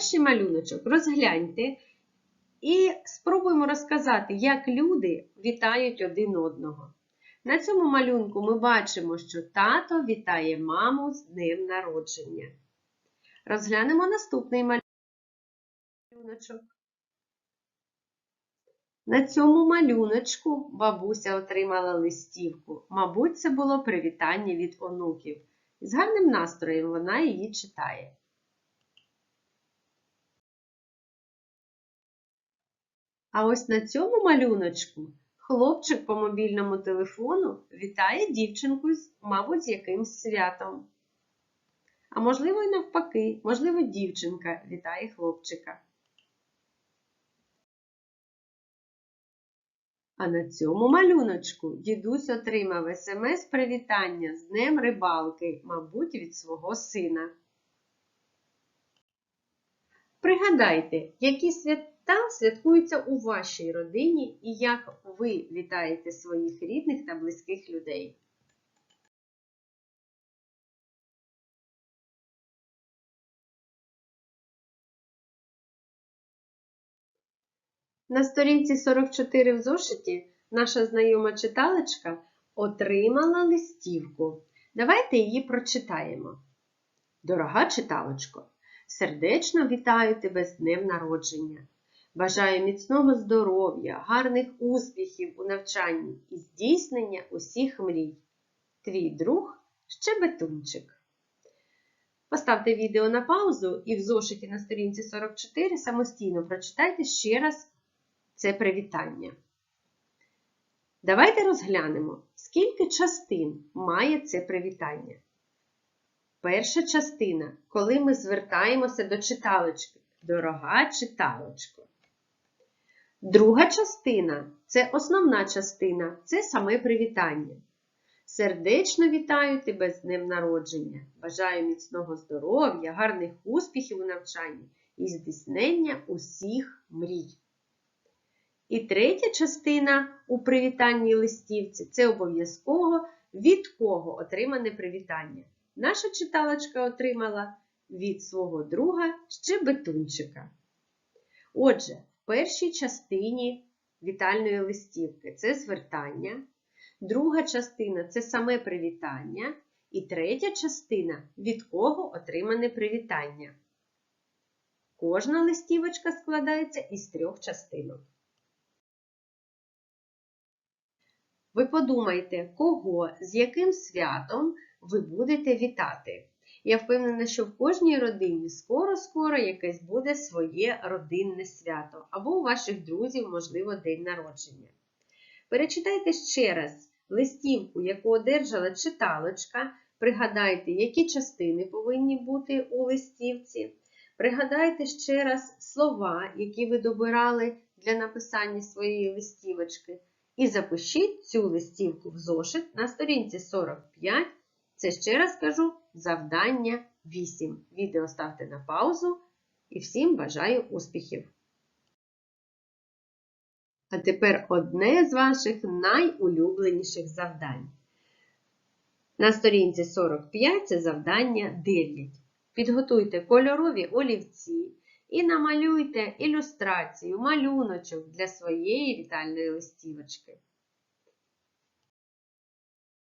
Перший малюночок розгляньте і спробуємо розказати, як люди вітають один одного. На цьому малюнку ми бачимо, що тато вітає маму з днем народження. Розглянемо наступний малюночок. На цьому малюночку бабуся отримала листівку. Мабуть, це було привітання від онуків. З гарним настроєм вона її читає. А ось на цьому малюночку хлопчик по мобільному телефону вітає дівчинку, мабуть, з якимсь святом. А можливо, і навпаки, можливо, дівчинка вітає хлопчика. А на цьому малюночку дідусь отримав смс-привітання з Днем рибалки, мабуть, від свого сина. Пригадайте, які свята святкуються у вашій родині і як ви вітаєте своїх рідних та близьких людей. На сторінці 44 в зошиті наша знайома читалочка отримала листівку. Давайте її прочитаємо. Дорога читалочко, сердечно вітаю тебе з днем народження. Бажаю міцного здоров'я, гарних успіхів у навчанні і здійснення усіх мрій. Твій друг Щебетунчик. Поставте відео на паузу і в зошиті на сторінці 44 самостійно прочитайте ще раз це привітання. Давайте розглянемо, скільки частин має це привітання. Перша частина, коли ми звертаємося до читалочки. Дорога читалочко. Друга частина це основна частина, це саме привітання. Сердечно вітаю тебе з днем народження. Бажаю міцного здоров'я, гарних успіхів у навчанні і здійснення усіх мрій. І третя частина у привітанні листівці це обов'язково від кого отримане привітання. Наша читалочка отримала від свого друга Щебетунчика. Отже, першій частині вітальної листівки це звертання, друга частина це саме привітання, і третя частина від кого отримане привітання. Кожна листівочка складається із трьох частинок. Ви подумайте, кого, з яким святом ви будете вітати. Я впевнена, що в кожній родині скоро-скоро якесь буде своє родинне свято, або у ваших друзів, можливо, день народження. Перечитайте ще раз листівку, яку одержала читалочка. Пригадайте, які частини повинні бути у листівці. Пригадайте ще раз слова, які ви добирали для написання своєї листівочки. І запишіть цю листівку в зошит на сторінці 45. Це ще раз кажу завдання 8. Відео ставте на паузу і всім бажаю успіхів! А тепер одне з ваших найулюбленіших завдань. На сторінці 45 це завдання 9. Підготуйте кольорові олівці і намалюйте ілюстрацію, малюночок для своєї вітальної листівочки.